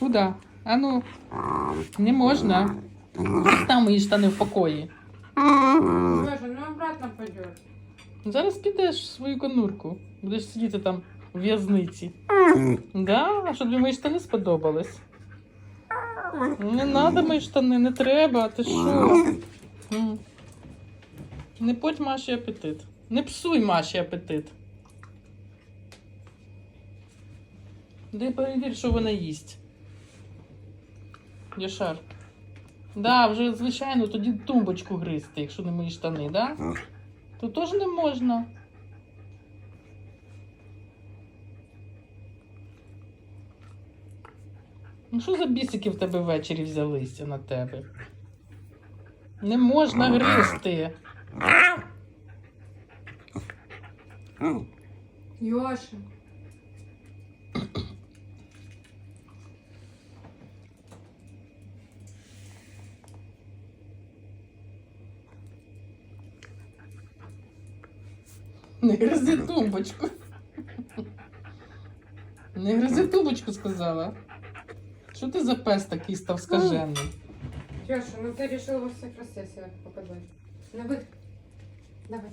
Куда? А ну, не можна. Там мої штани в покої. Боже, ну обратно пойдет. Зараз підеш в свою конурку. Будеш сидіти там у в'язниці. Да? А що тобі мої штани сподобались? Не треба мої штани, не треба, ти що? М. Не подь Маші апетит. Не псуй Маші апетит. Де перевір, що вона їсть. Яшар. Да, вже звичайно тоді тумбочку гризти, якщо не мої штани, да? То теж не можна. Ну що за бісики в тебе ввечері взялися на тебе? Не можна гризти. Йоша. Не гризи тумбочку. Не гризи тумбочку, сказала. Що ти за пес такий став скажений? Йоша, ну ты решил во всех себя показать. Вы. Давай.